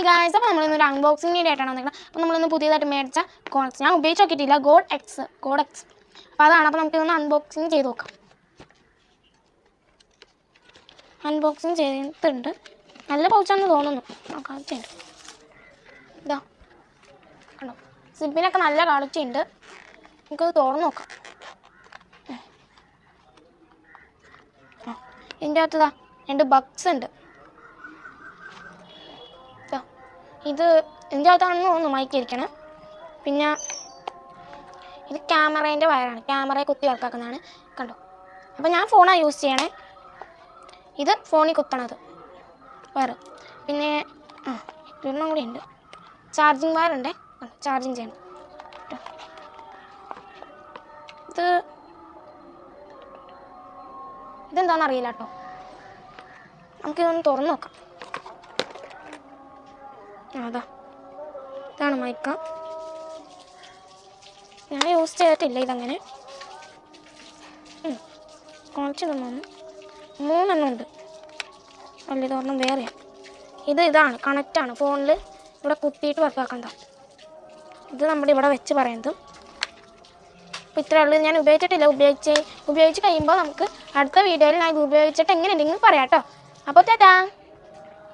Hi guys അപ്പോൾ നമ്മളിന്നൊരു unboxing video ആയിട്ടാണ് വന്നിരിക്കുന്നത്. അപ്പോൾ നമ്മളിന്ന് പുതിയതായിട്ട് മേടിച്ച കോൺസ് ഞാൻ ഉപയോഗിച്ച് നോക്കിയിട്ടില്ല. ഗോഡ് എക്സ് ഗോഡ് എക്സ് അപ്പോൾ അതാണ്. അപ്പോൾ നമുക്ക് ഇതൊന്ന് അൺബോക്സിങ് ചെയ്ത് നോക്കാം. അൺബോക്സിങ് ചെയ്തിട്ടുണ്ട്. നല്ല പൗച്ചാണെന്ന് തോന്നുന്നു. നോക്കാം ചെയ്യുണ്ട് ഇതാ. സിബിനൊക്കെ നല്ല കളിച്ചുണ്ട് നമുക്കത് തുറന്ന് നോക്കാം. ഇതിന്റെ അകത്ത് ഇതാ രണ്ട് ബക്സ് ഉണ്ട്. ഇത് എന്റെ അകത്താണെന്ന് തോന്നുന്നു മൈക്ക് പിന്നെ ഇത് ക്യാമറേന്റെ വയറാണ് ക്യാമറയെ കുത്തി വർക്കാക്കുന്നതാണ് കണ്ടോ? അപ്പോൾ ഞാൻ ഫോണാണ് യൂസ് ചെയ്യണേ. ഇത് ഫോണിൽ കുത്തണത്. വയറ് പിന്നെ ആ കൂടി ഉണ്ട്. ചാർജിങ് വയറുണ്ടേ ചാർജിങ് ചെയ്യണം. ഇത് ഇതെന്താണെന്ന് അറിയില്ല കേട്ടോ നമുക്കിതൊന്ന് തുറന്നു നോക്കാം. അതാ. ഇതാണ് മൈക്ക. ഞാൻ യൂസ് ചെയ്തിട്ടില്ല ഇതങ്ങനെ. കുറച്ച് തന്നു മൂന്നെണ്ണം ഉണ്ട്. അല്ല ഇതൊരെണ്ണം വേറെ ഇത് ഇതാണ് കണക്റ്റാണ് ഫോണിൽ ഇവിടെ കുത്തിയിട്ട് വർക്കാക്കണ്ട ഇത് നമ്മുടെ ഇവിടെ വെച്ച് പറയുന്നത് അപ്പോൾ ഇത്രയേ ഉള്ളൂ. ഞാൻ ഉപയോഗിച്ചിട്ടില്ല. ഉപയോഗിച്ച് ഉപയോഗിച്ച് കഴിയുമ്പോൾ നമുക്ക് അടുത്ത വീഡിയോയിൽ ഞാൻ ഇത് ഉപയോഗിച്ചിട്ട് എങ്ങനെ പറയാം കേട്ടോ അപ്പോൾ ടാറ്റാ.